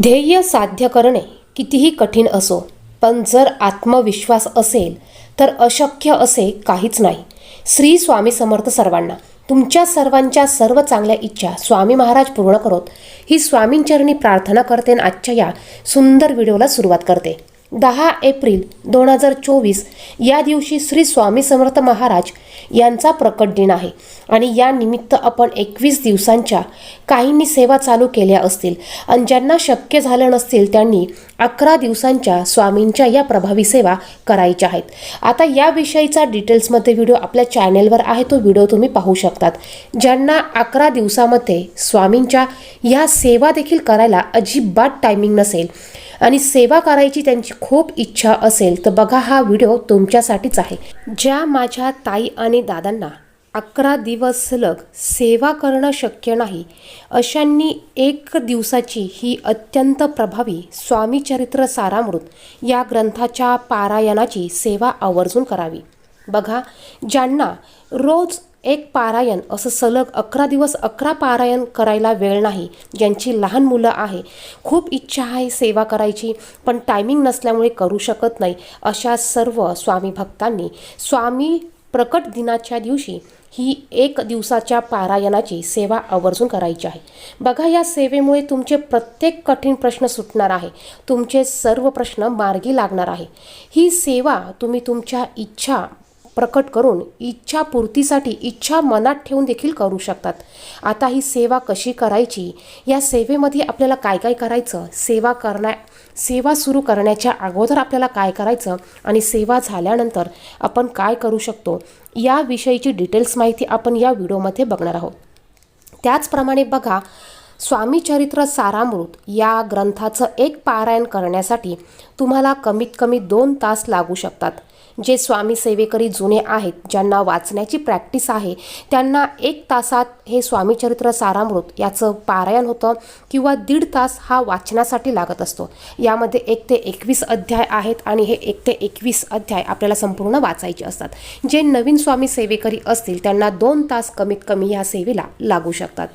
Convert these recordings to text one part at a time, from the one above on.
ध्येय साध्य करणे कितीही कठीण असो पण जर आत्मविश्वास असेल तर अशक्य असे काहीच नाही. श्री स्वामी समर्थ सर्वांना तुमच्या सर्वांच्या सर्व चांगल्या इच्छा स्वामी महाराज पूर्ण करोत. ही स्वामींचरणी प्रार्थना करते आणि आजच्या या सुंदर व्हिडिओला सुरुवात करते. दहा एप्रिल दोन हजार चोवीस या दिवशी श्री स्वामी समर्थ महाराज यांचा प्रकट दिन आहे. आणि या निमित्त आपण एकवीस दिवसांच्या काहींनी सेवा चालू केल्या असतील. आणि ज्यांना शक्य झालं नसतील त्यांनी अकरा दिवसांच्या स्वामींच्या या प्रभावी सेवा करायच्या आहेत. आता याविषयीचा डिटेल्समध्ये व्हिडिओ आपल्या चॅनेलवर आहे तो व्हिडिओ तुम्ही पाहू शकतात. ज्यांना अकरा दिवसामध्ये स्वामींच्या या सेवा देखील करायला अजिबात टायमिंग नसेल. आणि सेवा करायची त्यांची खूप इच्छा असेल तर बघा हा व्हिडिओ तुमच्यासाठीच आहे. ज्या माझ्या ताई आणि दादांना अकरा दिवस सलग सेवा करणं शक्य नाही अशांनी एक दिवसाची ही अत्यंत प्रभावी स्वामी चरित्र सारामृत या ग्रंथाच्या पारायणाची सेवा आवर्जून करावी. बघा ज्यांना रोज एक पारायण असं सलग अकरा दिवस अकरा पारायण करायला वेळ नाही ज्यांची लहान मुलं आहे. खूप इच्छा आहे सेवा करायची पण टायमिंग नसल्यामुळे करू शकत नाही अशा सर्व स्वामी भक्तांनी. स्वामी प्रकट दिनाच्या दिवशी ही एक दिवसाच्या पारायणाची सेवा आवर्जून करायची आहे. बघा या सेवेमुळे तुमचे प्रत्येक कठीण प्रश्न सुटणार आहे. तुमचे सर्व प्रश्न मार्गी लागणार आहे. ही सेवा तुम्ही तुमच्या इच्छा प्रकट करून इच्छापूर्तीसाठी इच्छा मनात ठेवून देखील करू शकतात. आता ही सेवा कशी करायची? या सेवेमध्ये आपल्याला काय काय करायचं? सेवा करण्या सेवा सुरू करण्याच्या अगोदर आपल्याला काय करायचं? आणि सेवा झाल्यानंतर आपण काय करू शकतो? याविषयीची डिटेल्स माहिती आपण या व्हिडिओमध्ये बघणार आहोत. त्याचप्रमाणे बघा स्वामी चरित्र सारामृत या ग्रंथाचं एक पारायण करण्यासाठी तुम्हाला कमीत कमी दोन तास लागू शकतात. जे स्वामी सेवेकरी जुने आहेत ज्यांना वाचण्याची प्रॅक्टिस आहे त्यांना एक तासात हे स्वामी चरित्र सारामृत याचं पारायण होतं किंवा दीड तास हा वाचनासाठी लागत असतो. यामध्ये एक ते एकवीस अध्याय आहेत आणि हे एक ते एकवीस अध्याय आपल्याला संपूर्ण वाचायचे असतात. जे नवीन स्वामी सेवेकरी असतील त्यांना दोन तास कमीत कमी ह्या सेवेला लागू शकतात.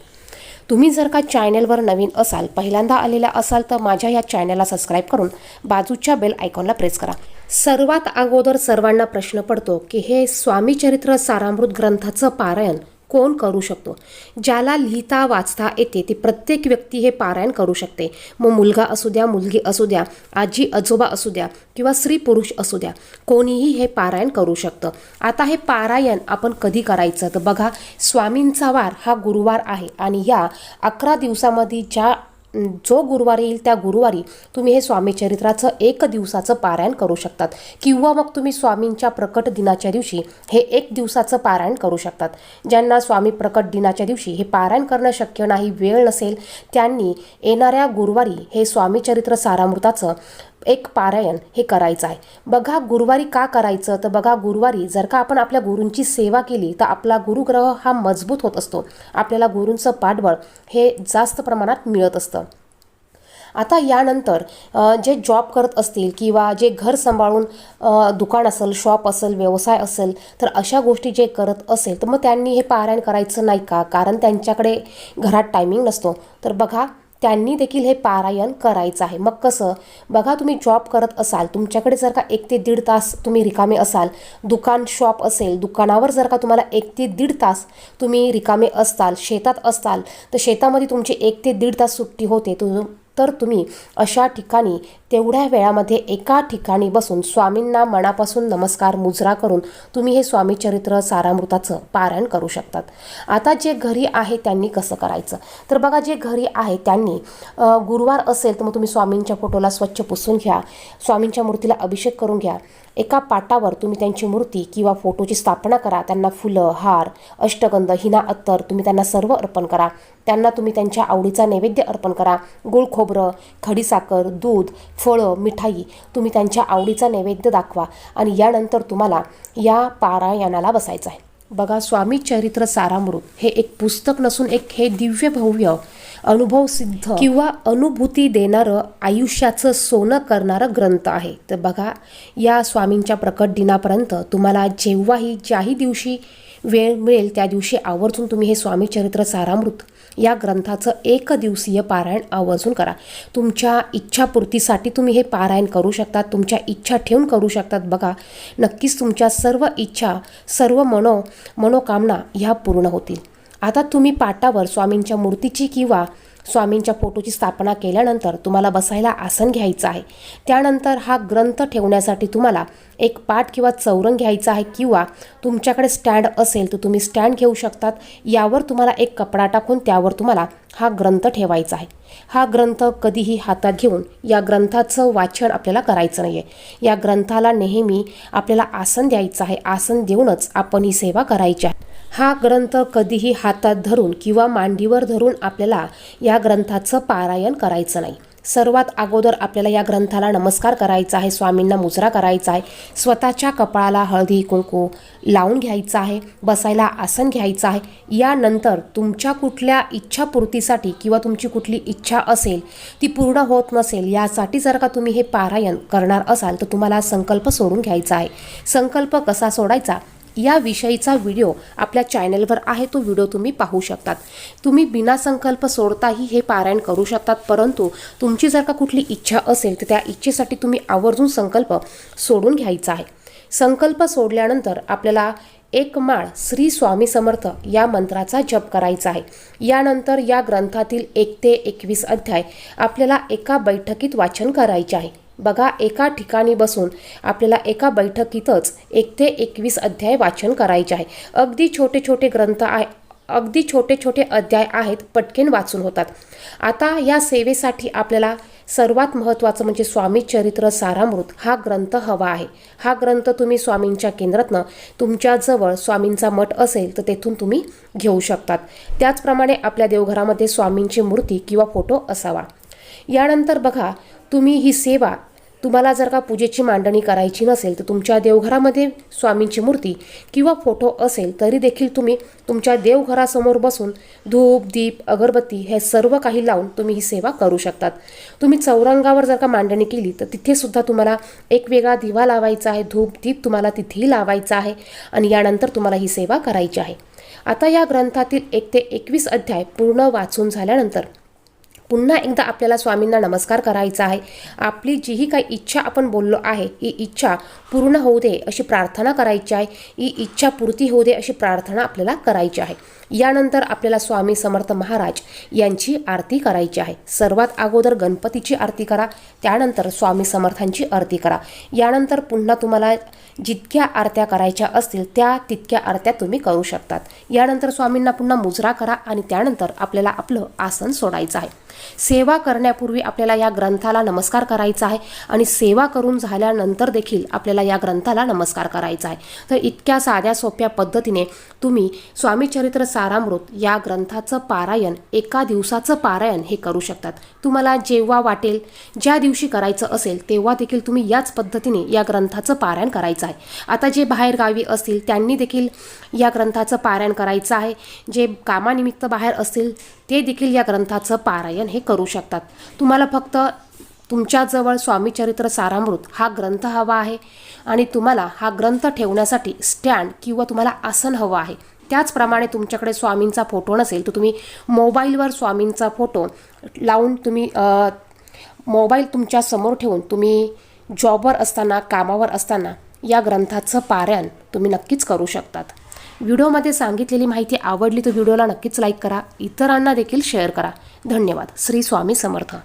तुम्ही जर का चॅनेलवर नवीन असाल पहिल्यांदा आलेला असाल तर माझ्या या चॅनेलला सबस्क्राईब करून बाजूच्या बेल आयकॉनला प्रेस करा. सर्वात अगोदर सर्वांना प्रश्न पडतो की हे स्वामी चरित्र सारामृत ग्रंथाचं पारायण कोण करू शकतो? ज्याला लिहिता वाचता येते ती प्रत्येक व्यक्ती हे पारायण करू शकते. मग मुलगा असू द्या मुलगी असू द्या आजी आजोबा असू द्या किंवा स्त्री पुरुष असू द्या कोणीही हे पारायण करू शकतं. आता हे पारायण आपण कधी करायचं? तर बघा स्वामींचा वार हा गुरुवार आहे आणि या अकरा दिवसामध्ये ज्या जो गुरुवारी येईल त्या गुरुवारी तुम्ही हे स्वामी चरित्राचं एक दिवसाचं पारायण करू शकतात. किंवा मग तुम्ही स्वामींच्या प्रकट दिनाच्या दिवशी हे एक दिवसाचं पारायण करू शकतात. ज्यांना स्वामी प्रकट दिनाच्या दिवशी हे पारायण करणं शक्य नाही वेळ नसेल त्यांनी येणाऱ्या गुरुवारी हे स्वामी चरित्र सारामृताचं एक पारायण हे करायचं आहे. बघा गुरुवारी का करायचं? तर बघा गुरुवारी जर का आपण आपल्या गुरूंची सेवा केली तर आपला गुरुग्रह हा मजबूत होत असतो. आपल्याला गुरूंचं पाठबळ हे जास्त प्रमाणात मिळत असतं. आता यानंतर जे जॉब करत असतील किंवा जे घर सांभाळून दुकान असेल शॉप असेल व्यवसाय असेल तर अशा गोष्टी जे करत असेल तर मग त्यांनी हे पारायण करायचं नाही का? कारण त्यांच्याकडे घरात टायमिंग नसतो. तर बघा त्यांनी देखील हे पारायण करायचं आहे. मग कसं? बघा तुम्ही जॉब करत असाल तुमच्याकडे जर का एक ते दीड तास तुम्ही रिकामे असाल दुकान शॉप असेल दुकानावर जर का तुम्हाला एक ते दीड तास तुम्ही रिकामे असताल शेतात असताल तर शेतामध्ये तुमची एक ते दीड तास सुट्टी होते तु तर तुम्ही अशा ठिकाणी तेवढ्या वेळामध्ये एका ठिकाणी बसून स्वामींना मनापासून नमस्कार मुजरा करून तुम्ही हे स्वामी चरित्र सारामृताचं पारायण करू शकतात. आता जे घरी आहे त्यांनी कसं करायचं? तर बघा जे घरी आहे त्यांनी गुरुवार असेल तर मग तुम्ही स्वामींच्या फोटोला स्वच्छ पुसून घ्या स्वामींच्या मूर्तीला अभिषेक करून घ्या. एका पाटावर तुम्ही त्यांची मूर्ती किंवा फोटोची स्थापना करा त्यांना फुलं हार अष्टगंध हिना अत्तर तुम्ही त्यांना सर्व अर्पण करा. त्यांना तुम्ही त्यांच्या आवडीचा नैवेद्य अर्पण करा. गुळ खोबरं खडीसाखर दूध फळं मिठाई तुम्ही त्यांच्या आवडीचा नैवेद्य दाखवा आणि यानंतर तुम्हाला या पारायणाला बसायचं आहे. बघा स्वामी चरित्र सारामृत हे एक पुस्तक नसून एक हे दिव्य भव्य अनुभव सिद्ध किंवा अनुभूती देणारं आयुष्याचं सोनं करणारं ग्रंथ आहे. तर बघा या स्वामींच्या प्रकट दिनापर्यंत तुम्हाला जेव्हाही ज्याही दिवशी वेळ मिळेल त्या दिवशी आवर्जून तुम्ही हे स्वामी चरित्र सारामृत या ग्रंथाचं एक दिवसीय पारायण आवर्जून करा. तुमच्या इच्छापूर्तीसाठी तुम्ही हे पारायण करू शकतात तुमच्या इच्छा ठेवून करू शकतात. बघा नक्कीच तुमच्या सर्व इच्छा सर्व मनो मनोकामना ह्या पूर्ण होतील. आता तुम्ही पाटावर स्वामींच्या मूर्तीची किंवा स्वामींच्या फोटोची स्थापना केल्यानंतर तुम्हाला बसायला आसन घ्यायचं आहे. त्यानंतर हा ग्रंथ ठेवण्यासाठी तुम्हाला एक पाठ किंवा चौरंग घ्यायचा आहे किंवा तुमच्याकडे स्टँड असेल तर तुम्ही स्टँड घेऊ शकतात. यावर तुम्हाला एक कपडा टाकून त्यावर तुम्हाला हा ग्रंथ ठेवायचा आहे. हा ग्रंथ कधीही हातात घेऊन या ग्रंथाचं वाचन आपल्याला करायचं नाही आहे या ग्रंथाला नेहमी आपल्याला आसन द्यायचं आहे. आसन देऊनच आपण ही सेवा करायची आहे. हा ग्रंथ कधीही हातात धरून किंवा मांडीवर धरून आपल्याला या ग्रंथाचं पारायण करायचं नाही. सर्वात अगोदर आपल्याला या ग्रंथाला नमस्कार करायचा आहे स्वामींना मुजरा करायचा आहे स्वतःच्या कपाळाला हळदी कुंकू लावून घ्यायचं आहे बसायला आसन घ्यायचं आहे. यानंतर तुमच्या कुठल्या इच्छापूर्तीसाठी किंवा तुमची कुठली इच्छा असेल ती पूर्ण होत नसेल यासाठी जर का तुम्ही हे पारायण करणार असाल तर तुम्हाला संकल्प सोडून घ्यायचा आहे. संकल्प कसा सोडायचा? या विषयीचा व्हिडिओ आपल्या चॅनलवर आहे तो व्हिडिओ तुम्ही पाहू शकतात. तुम्ही बिना संकल्प सोडताही हे पारायण करू शकतात परंतु तुमची जर का कुठली इच्छा असेल तर त्या इच्छेसाठी तुम्ही आवर्जून संकल्प सोडून घ्यायचा आहे. संकल्प सोडल्यानंतर आपल्याला एक माळ श्री स्वामी समर्थ या मंत्राचा जप करायचा आहे. यानंतर या ग्रंथातील एक ते एकवीस अध्याय आपल्याला एका बैठकीत वाचन करायचे आहे. बघा एका ठिकाणी बसून आपल्याला एका बैठकीतच एक ते एकवीस अध्याय वाचन करायचे आहे. अगदी छोटे छोटे ग्रंथ आहे अगदी छोटे छोटे अध्याय आहेत पटकेन वाचून होतात. आता या सेवेसाठी आपल्याला सर्वात महत्त्वाचं म्हणजे स्वामी चरित्र सारामृत हा ग्रंथ हवा आहे. हा ग्रंथ तुम्ही स्वामींच्या केंद्रातनं तुमच्याजवळ स्वामींचा मठ असेल तर तेथून तुम्ही घेऊ शकतात. त्याचप्रमाणे आपल्या देवघरामध्ये स्वामींची मूर्ती किंवा फोटो असावा. यानंतर बघा तुम्ही ही सेवा तुम्हाला जर का पूजेची मांडणी करायची नसेल तर तुमच्या देवघरामध्ये स्वामींची मूर्ती किंवा फोटो असेल तरी देखील तुम्ही तुमच्या देवघरासमोर बसून धूप दीप अगरबत्ती हे सर्व काही लावून तुम्ही ही सेवा करू शकतात. तुम्ही चौरंगावर जर का मांडणी केली तर तिथेसुद्धा तुम्हाला एक वेगळा दिवा लावायचा आहे धूप दीप तुम्हाला तिथेही लावायचा आहे आणि यानंतर तुम्हाला ही सेवा करायची आहे. आता या ग्रंथातील एक ते एकवीस अध्याय पूर्ण वाचून झाल्यानंतर पुन्हा एकदा आपल्याला स्वामींना नमस्कार करायचा आहे. आपली जीही काही इच्छा आपण बोललो आहे ही इच्छा पूर्ण होऊ दे अशी प्रार्थना करायची आहे ही इच्छा पूर्ती होऊ दे अशी प्रार्थना आपल्याला करायची आहे. यानंतर आपल्याला स्वामी समर्थ महाराज यांची आरती करायची आहे. सर्वात अगोदर गणपतीची आरती करा त्यानंतर स्वामी समर्थांची आरती करा. यानंतर पुन्हा तुम्हाला जितक्या आरत्या करायच्या असतील त्या तितक्या आरत्या तुम्ही करू शकतात. यानंतर स्वामींना पुन्हा मुजरा करा आणि त्यानंतर आपल्याला आपलं आसन सोडायचं आहे. सेवा करण्यापूर्वी आपल्याला या ग्रंथाला नमस्कार करायचा आहे आणि सेवा करून झाल्यानंतर देखील आपल्याला या ग्रंथाला नमस्कार करायचा आहे. तर इतक्या साध्या सोप्या पद्धतीने तुम्ही स्वामीचरित्र सारामृत या ग्रंथाचं पारायण एका दिवसाचं पारायण हे करू शकतात. तुम्हाला जेव्हा वाटेल ज्या दिवशी करायचं असेल तेव्हा देखील तुम्ही याच पद्धतीने या ग्रंथाचं पारायण करायचं आहे. आता जे बाहेरगावी असतील त्यांनी देखील या ग्रंथाचं पारायण करायचं आहे. जे कामानिमित्त बाहेर असतील ते देखील या ग्रंथाचं पारायण हे करू शकतात. तुम्हाला फक्त तुमच्याजवळ स्वामीचरित्र सारामृत हा ग्रंथ हवा आहे आणि तुम्हाला हा ग्रंथ ठेवण्यासाठी स्टँड किंवा तुम्हाला आसन हवं आहे. त्याचप्रमाणे तुमच्याकडे स्वामींचा फोटो नसेल तर तुम्ही मोबाईलवर स्वामींचा फोटो लावून तुम्ही मोबाईल तुमच्यासमोर ठेवून तुम्ही जॉबवर असताना कामावर असताना या ग्रंथाचं पारायण तुम्ही नक्कीच करू शकतात. व्हिडिओमध्ये सांगितलेली माहिती आवडली तर व्हिडिओला नक्कीच लाईक करा. इतरांना देखील शेअर करा. धन्यवाद. श्री स्वामी समर्थ.